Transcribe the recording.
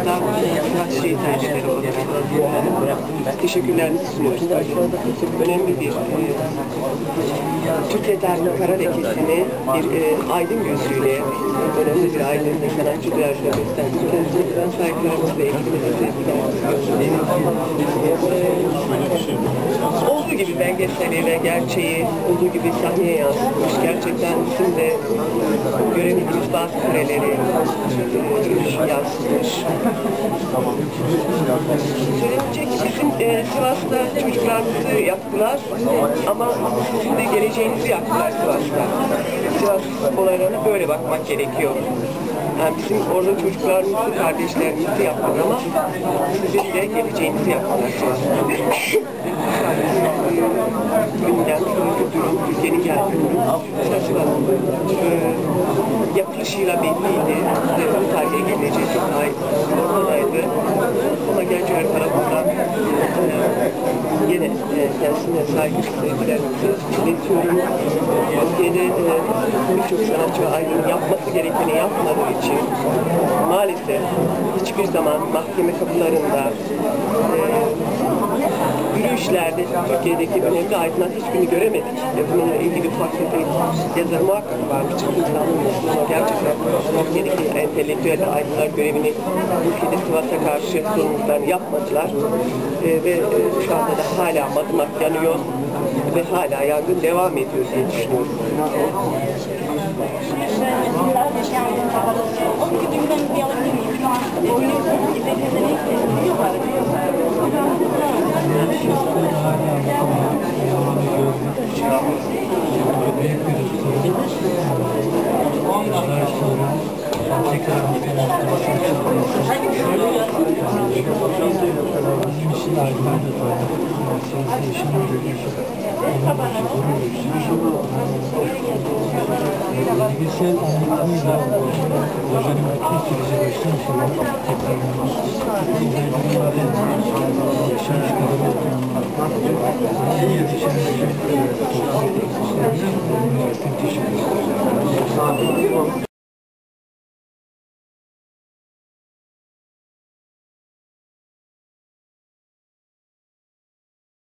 birkaç şey tercihleri olarak teşekkürlerimizi sunuyoruz. Önemli bir e, Türk Ederli Kara Lekesi'ni bir e, aydın gözüyle, önemli bir aydın ve sanatçı duyarlılığı gösterdik. Kendisine saygılarımızı ve eğitimimizi Olduğu gibi belgeseli ve gerçeği olduğu gibi sahneye yansıtmış. Gerçekten bizim de göremediğimiz bazı kareleri e, yansıtmış. Söylenecek bizim e, Sivas'ta çocuklarımızı yaktılar ama sizin de geleceğinizi yaktılar Sivas'ta. Sivas olaylarına böyle bakmak gerekiyor. Yani bizim orada çocuklarımızı, kardeşlerimizi yaptılar ama sizin de geleceğinizi yaptılar Sivas'ta. Şaşıralım. Ee, yapılışıyla belliydi. Bu tarihe geleceği çok ait ortadaydı. Ama gerçi her tarafından e, yine e, kendisine saygı sevgilerimizi iletiyorum. Türkiye'de e, birçok sanatçı aydın yapması gerekeni yapmadığı için maalesef hiçbir zaman mahkeme kapılarında e, yürüyüşlerde Türkiye'deki önemli aydınlar hiçbirini göremedik. Yazımıyla ilgili ufak tefek yazar muhakkak varmış. Çünkü insanlığın ama gerçekten Türkiye'deki entelektüel aydınlar görevini ülkede Sivas'a karşı sorumluluklarını yapmadılar. Ee, ve e, şu anda da hala madımak yanıyor ve hala yangın devam ediyor diye düşünüyorum. Bilgisayar anlatımıyla hocanın bütün süreci baştan sona tekrar aydınlarda yaşamış kadar